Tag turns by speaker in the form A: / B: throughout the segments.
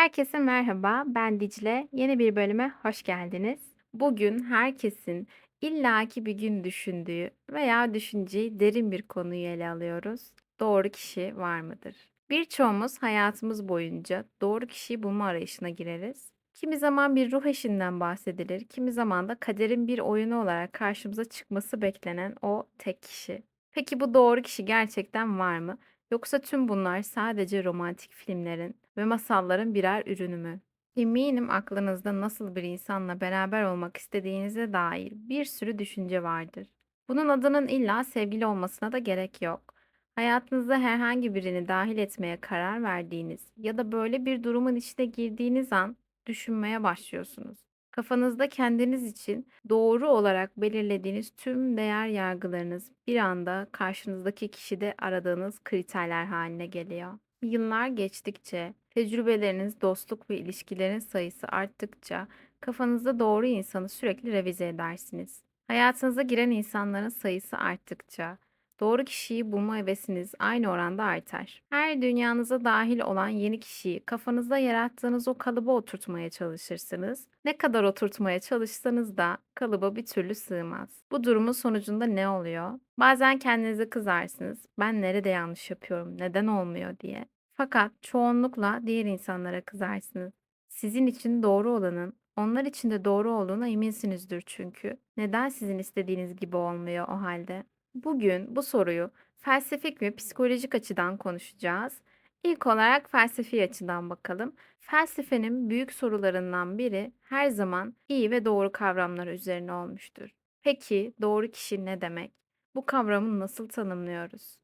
A: Herkese merhaba, ben Dicle. Yeni bir bölüme hoş geldiniz. Bugün herkesin illaki bir gün düşündüğü veya düşüneceği derin bir konuyu ele alıyoruz. Doğru kişi var mıdır? Birçoğumuz hayatımız boyunca doğru kişiyi bulma arayışına gireriz. Kimi zaman bir ruh eşinden bahsedilir, kimi zaman da kaderin bir oyunu olarak karşımıza çıkması beklenen o tek kişi. Peki bu doğru kişi gerçekten var mı? Yoksa tüm bunlar sadece romantik filmlerin ve masalların birer ürünü mü? Eminim aklınızda nasıl bir insanla beraber olmak istediğinize dair bir sürü düşünce vardır. Bunun adının illa sevgili olmasına da gerek yok. Hayatınıza herhangi birini dahil etmeye karar verdiğiniz ya da böyle bir durumun içine girdiğiniz an düşünmeye başlıyorsunuz. Kafanızda kendiniz için doğru olarak belirlediğiniz tüm değer yargılarınız bir anda karşınızdaki kişide aradığınız kriterler haline geliyor. Yıllar geçtikçe, tecrübeleriniz, dostluk ve ilişkilerin sayısı arttıkça kafanızda doğru insanı sürekli revize edersiniz. Hayatınıza giren insanların sayısı arttıkça doğru kişiyi bulma hevesiniz aynı oranda artar. Her dünyanıza dahil olan yeni kişiyi kafanızda yarattığınız o kalıba oturtmaya çalışırsınız. Ne kadar oturtmaya çalışsanız da kalıba bir türlü sığmaz. Bu durumun sonucunda ne oluyor? Bazen kendinize kızarsınız. Ben nerede yanlış yapıyorum, neden olmuyor diye. Fakat çoğunlukla diğer insanlara kızarsınız. Sizin için doğru olanın onlar için de doğru olduğuna eminsinizdir çünkü. Neden sizin istediğiniz gibi olmuyor o halde? Bugün bu soruyu felsefik ve psikolojik açıdan konuşacağız. İlk olarak felsefi açıdan bakalım. Felsefenin büyük sorularından biri her zaman iyi ve doğru kavramları üzerine olmuştur. Peki doğru kişi ne demek? Bu kavramı nasıl tanımlıyoruz?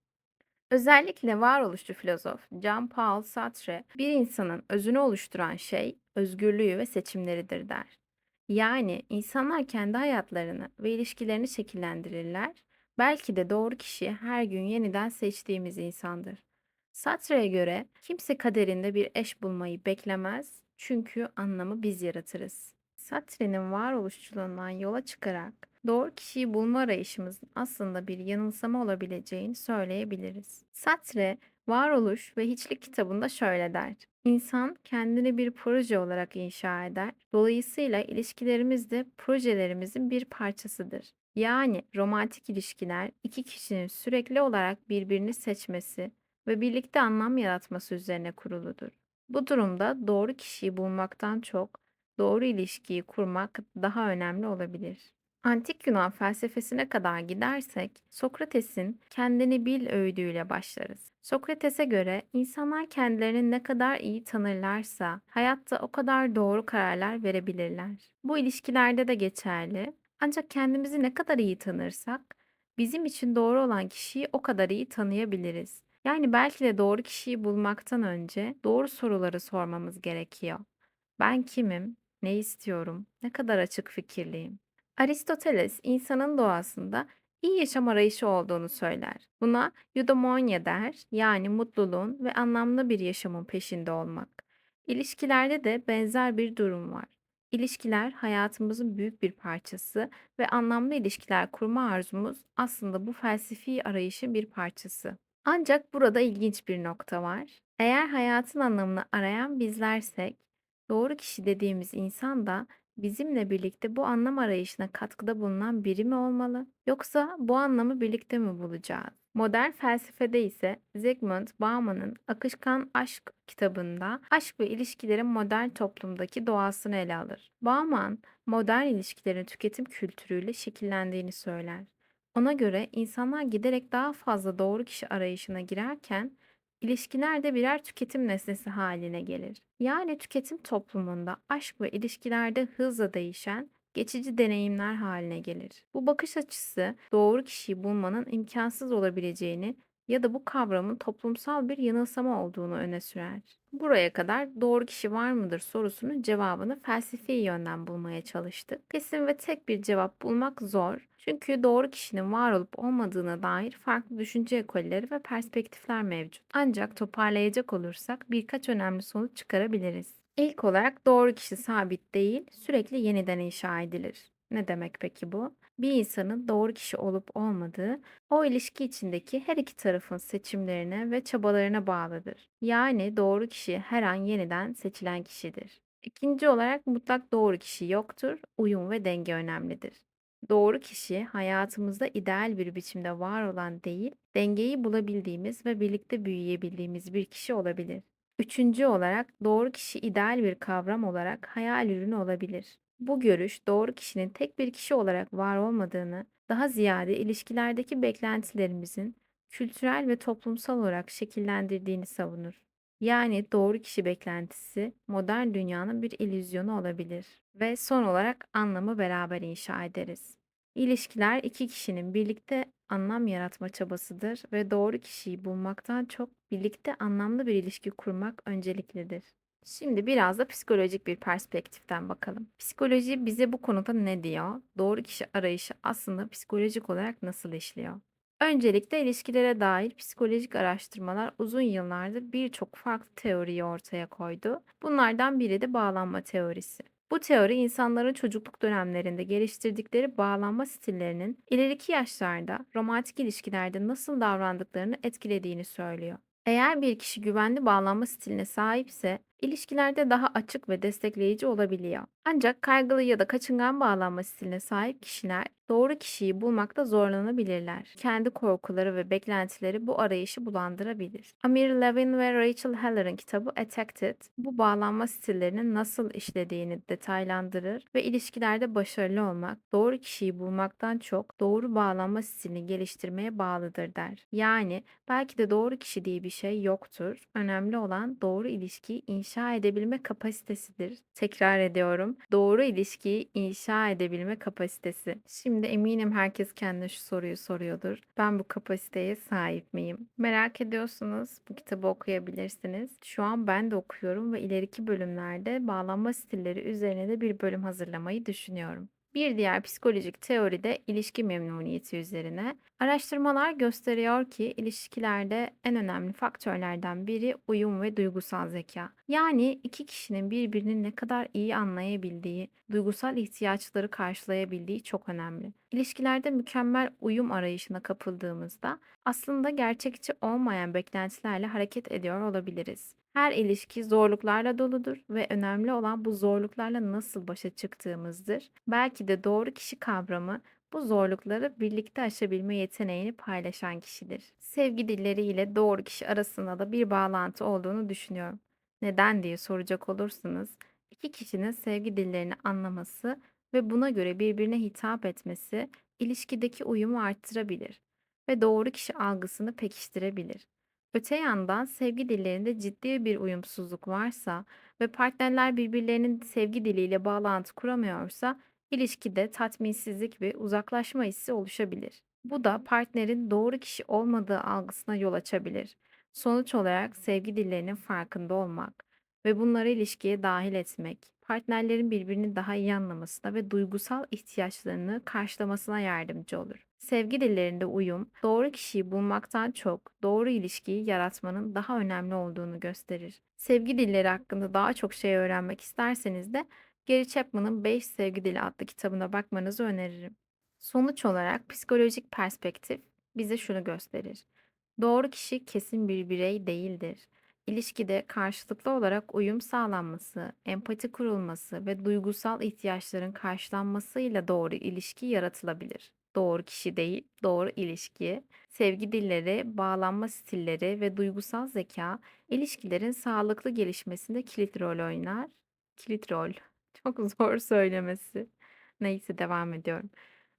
A: Özellikle varoluşçu filozof Jean-Paul Sartre, bir insanın özünü oluşturan şey özgürlüğü ve seçimleridir der. Yani insanlar kendi hayatlarını ve ilişkilerini şekillendirirler. Belki de doğru kişi her gün yeniden seçtiğimiz insandır. Sartre'ye göre kimse kaderinde bir eş bulmayı beklemez çünkü anlamı biz yaratırız. Sartre'nin varoluşçuluğundan yola çıkarak doğru kişiyi bulma arayışımızın aslında bir yanılsama olabileceğini söyleyebiliriz. Sartre, Varoluş ve Hiçlik kitabında şöyle der. İnsan kendini bir proje olarak inşa eder. Dolayısıyla ilişkilerimiz de projelerimizin bir parçasıdır. Yani romantik ilişkiler iki kişinin sürekli olarak birbirini seçmesi ve birlikte anlam yaratması üzerine kuruludur. Bu durumda doğru kişiyi bulmaktan çok doğru ilişkiyi kurmak daha önemli olabilir. Antik Yunan felsefesine kadar gidersek Sokrates'in kendini bil öğüdüyle başlarız. Sokrates'e göre insanlar kendilerini ne kadar iyi tanırlarsa hayatta o kadar doğru kararlar verebilirler. Bu ilişkilerde de geçerli. Ancak kendimizi ne kadar iyi tanırsak bizim için doğru olan kişiyi o kadar iyi tanıyabiliriz. Yani belki de doğru kişiyi bulmaktan önce doğru soruları sormamız gerekiyor. Ben kimim? Ne istiyorum? Ne kadar açık fikirliyim? Aristoteles insanın doğasında iyi yaşam arayışı olduğunu söyler. Buna eudaimonia der, yani mutluluğun ve anlamlı bir yaşamın peşinde olmak. İlişkilerde de benzer bir durum var. İlişkiler hayatımızın büyük bir parçası ve anlamlı ilişkiler kurma arzumuz aslında bu felsefi arayışın bir parçası. Ancak burada ilginç bir nokta var. Eğer hayatın anlamını arayan bizlersek, doğru kişi dediğimiz insan da bizimle birlikte bu anlam arayışına katkıda bulunan biri mi olmalı? Yoksa bu anlamı birlikte mi bulacağız? Modern felsefede ise Zygmunt Bauman'ın Akışkan Aşk kitabında aşk ve ilişkilerin modern toplumdaki doğasını ele alır. Bauman, modern ilişkilerin tüketim kültürüyle şekillendiğini söyler. Ona göre insanlar giderek daha fazla doğru kişi arayışına girerken ilişkiler de birer tüketim nesnesi haline gelir. Yani tüketim toplumunda aşk ve ilişkilerde hızla değişen geçici deneyimler haline gelir. Bu bakış açısı doğru kişiyi bulmanın imkansız olabileceğini ya da bu kavramın toplumsal bir yanılsama olduğunu öne sürer. Buraya kadar doğru kişi var mıdır sorusunun cevabını felsefi yönden bulmaya çalıştık. Kesin ve tek bir cevap bulmak zor. Çünkü doğru kişinin var olup olmadığına dair farklı düşünce ekolleri ve perspektifler mevcut. Ancak toparlayacak olursak birkaç önemli sonuç çıkarabiliriz. İlk olarak doğru kişi sabit değil, sürekli yeniden inşa edilir. Ne demek peki bu? Bir insanın doğru kişi olup olmadığı, o ilişki içindeki her iki tarafın seçimlerine ve çabalarına bağlıdır. Yani doğru kişi her an yeniden seçilen kişidir. İkinci olarak mutlak doğru kişi yoktur, uyum ve denge önemlidir. Doğru kişi hayatımızda ideal bir biçimde var olan değil, dengeyi bulabildiğimiz ve birlikte büyüyebildiğimiz bir kişi olabilir. Üçüncü olarak doğru kişi ideal bir kavram olarak hayal ürünü olabilir. Bu görüş doğru kişinin tek bir kişi olarak var olmadığını, daha ziyade ilişkilerdeki beklentilerimizin kültürel ve toplumsal olarak şekillendirdiğini savunur. Yani doğru kişi beklentisi modern dünyanın bir illüzyonu olabilir ve son olarak anlamı beraber inşa ederiz. İlişkiler iki kişinin birlikte anlam yaratma çabasıdır ve doğru kişiyi bulmaktan çok birlikte anlamlı bir ilişki kurmak önceliklidir. Şimdi biraz da psikolojik bir perspektiften bakalım. Psikoloji bize bu konuda ne diyor? Doğru kişi arayışı aslında psikolojik olarak nasıl işliyor? Öncelikle ilişkilere dair psikolojik araştırmalar uzun yıllardır birçok farklı teoriyi ortaya koydu. Bunlardan biri de bağlanma teorisi. Bu teori insanların çocukluk dönemlerinde geliştirdikleri bağlanma stillerinin ileriki yaşlarda romantik ilişkilerde nasıl davrandıklarını etkilediğini söylüyor. Eğer bir kişi güvenli bağlanma stiline sahipse, ilişkilerde daha açık ve destekleyici olabiliyor. Ancak kaygılı ya da kaçıngan bağlanma stiline sahip kişiler doğru kişiyi bulmakta zorlanabilirler. Kendi korkuları ve beklentileri bu arayışı bulandırabilir. Amir Levin ve Rachel Heller'ın kitabı Addicted, bu bağlanma stillerinin nasıl işlediğini detaylandırır ve ilişkilerde başarılı olmak, doğru kişiyi bulmaktan çok doğru bağlanma stilini geliştirmeye bağlıdır der. Yani belki de doğru kişi diye bir şey yoktur. Önemli olan doğru ilişkiyi inşa edebilme kapasitesidir. Tekrar ediyorum. Doğru ilişkiyi inşa edebilme kapasitesi. Şimdi eminim herkes kendine şu soruyu soruyordur. Ben bu kapasiteye sahip miyim? Merak ediyorsunuz. Bu kitabı okuyabilirsiniz. Şu an ben de okuyorum ve ileriki bölümlerde bağlanma stilleri üzerine de bir bölüm hazırlamayı düşünüyorum. Bir diğer psikolojik teori de ilişki memnuniyeti üzerine. Araştırmalar gösteriyor ki ilişkilerde en önemli faktörlerden biri uyum ve duygusal zeka. Yani iki kişinin birbirini ne kadar iyi anlayabildiği, duygusal ihtiyaçları karşılayabildiği çok önemli. İlişkilerde mükemmel uyum arayışına kapıldığımızda aslında gerçekçi olmayan beklentilerle hareket ediyor olabiliriz. Her ilişki zorluklarla doludur ve önemli olan bu zorluklarla nasıl başa çıktığımızdır. Belki de doğru kişi kavramı bu zorlukları birlikte aşabilme yeteneğini paylaşan kişidir. Sevgi dilleri ile doğru kişi arasında da bir bağlantı olduğunu düşünüyorum. Neden diye soracak olursanız, iki kişinin sevgi dillerini anlaması ve buna göre birbirine hitap etmesi ilişkideki uyumu arttırabilir ve doğru kişi algısını pekiştirebilir. Öte yandan sevgi dillerinde ciddi bir uyumsuzluk varsa ve partnerler birbirlerinin sevgi diliyle bağlantı kuramıyorsa ilişkide tatminsizlik ve uzaklaşma hissi oluşabilir. Bu da partnerin doğru kişi olmadığı algısına yol açabilir. Sonuç olarak sevgi dillerinin farkında olmak ve bunları ilişkiye dahil etmek, partnerlerin birbirini daha iyi anlamasına ve duygusal ihtiyaçlarını karşılamasına yardımcı olur. Sevgi dillerinde uyum, doğru kişiyi bulmaktan çok doğru ilişkiyi yaratmanın daha önemli olduğunu gösterir. Sevgi dilleri hakkında daha çok şey öğrenmek isterseniz de Gary Chapman'ın 5 Sevgi Dili adlı kitabına bakmanızı öneririm. Sonuç olarak psikolojik perspektif bize şunu gösterir. Doğru kişi kesin bir birey değildir. İlişkide karşılıklı olarak uyum sağlanması, empati kurulması ve duygusal ihtiyaçların karşılanmasıyla doğru ilişki yaratılabilir. Doğru kişi değil, doğru ilişki, sevgi dilleri, bağlanma stilleri ve duygusal zeka ilişkilerin sağlıklı gelişmesinde kilit rol oynar. Kilit rol. Çok zor söylemesi. Neyse devam ediyorum.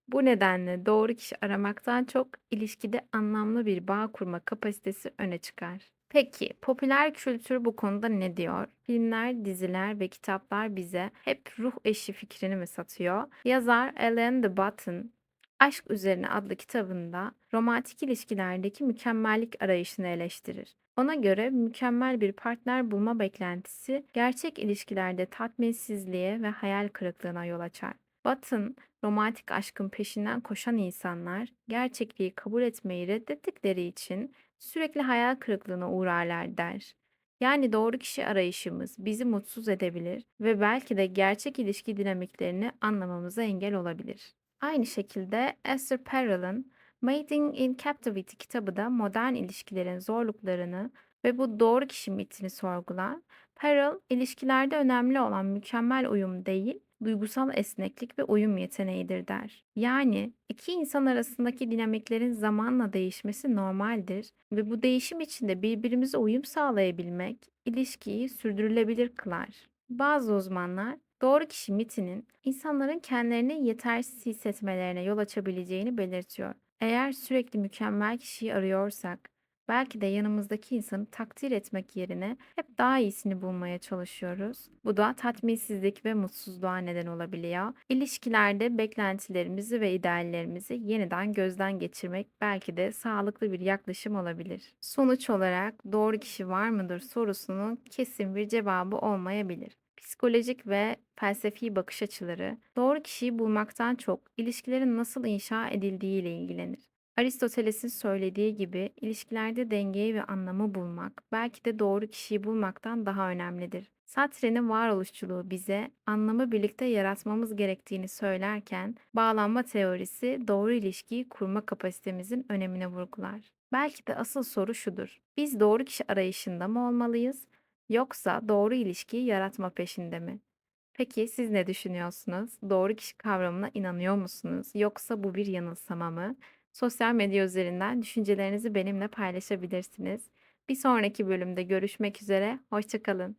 A: Bu nedenle doğru kişi aramaktan çok ilişkide anlamlı bir bağ kurma kapasitesi öne çıkar. Peki, popüler kültür bu konuda ne diyor? Filmler, diziler ve kitaplar bize hep ruh eşi fikrini mi satıyor? Yazar Alain de Botton, Aşk Üzerine adlı kitabında romantik ilişkilerdeki mükemmellik arayışını eleştirir. Ona göre mükemmel bir partner bulma beklentisi gerçek ilişkilerde tatminsizliğe ve hayal kırıklığına yol açar. Button, romantik aşkın peşinden koşan insanlar gerçekliği kabul etmeyi reddettikleri için sürekli hayal kırıklığına uğrarlar der. Yani doğru kişi arayışımız bizi mutsuz edebilir ve belki de gerçek ilişki dinamiklerini anlamamıza engel olabilir. Aynı şekilde Esther Perel'in Mating in Captivity kitabı da modern ilişkilerin zorluklarını ve bu doğru kişi mitini sorgular. Perel, ilişkilerde önemli olan mükemmel uyum değil, duygusal esneklik ve uyum yeteneğidir der. Yani iki insan arasındaki dinamiklerin zamanla değişmesi normaldir ve bu değişim içinde birbirimize uyum sağlayabilmek ilişkiyi sürdürülebilir kılar. Bazı uzmanlar doğru kişi mitinin insanların kendilerini yetersiz hissetmelerine yol açabileceğini belirtiyor. Eğer sürekli mükemmel kişiyi arıyorsak, belki de yanımızdaki insanı takdir etmek yerine hep daha iyisini bulmaya çalışıyoruz. Bu da tatminsizlik ve mutsuzluğa neden olabiliyor. İlişkilerde beklentilerimizi ve ideallerimizi yeniden gözden geçirmek belki de sağlıklı bir yaklaşım olabilir. Sonuç olarak doğru kişi var mıdır sorusunun kesin bir cevabı olmayabilir. Psikolojik ve felsefi bakış açıları doğru kişiyi bulmaktan çok ilişkilerin nasıl inşa edildiği ile ilgilenir. Aristoteles'in söylediği gibi ilişkilerde dengeyi ve anlamı bulmak belki de doğru kişiyi bulmaktan daha önemlidir. Sartre'nin varoluşçuluğu bize anlamı birlikte yaratmamız gerektiğini söylerken bağlanma teorisi doğru ilişkiyi kurma kapasitemizin önemine vurgular. Belki de asıl soru şudur. Biz doğru kişi arayışında mı olmalıyız yoksa doğru ilişkiyi yaratma peşinde mi? Peki siz ne düşünüyorsunuz? Doğru kişi kavramına inanıyor musunuz? Yoksa bu bir yanılsama mı? Sosyal medya üzerinden düşüncelerinizi benimle paylaşabilirsiniz. Bir sonraki bölümde görüşmek üzere, hoşça kalın.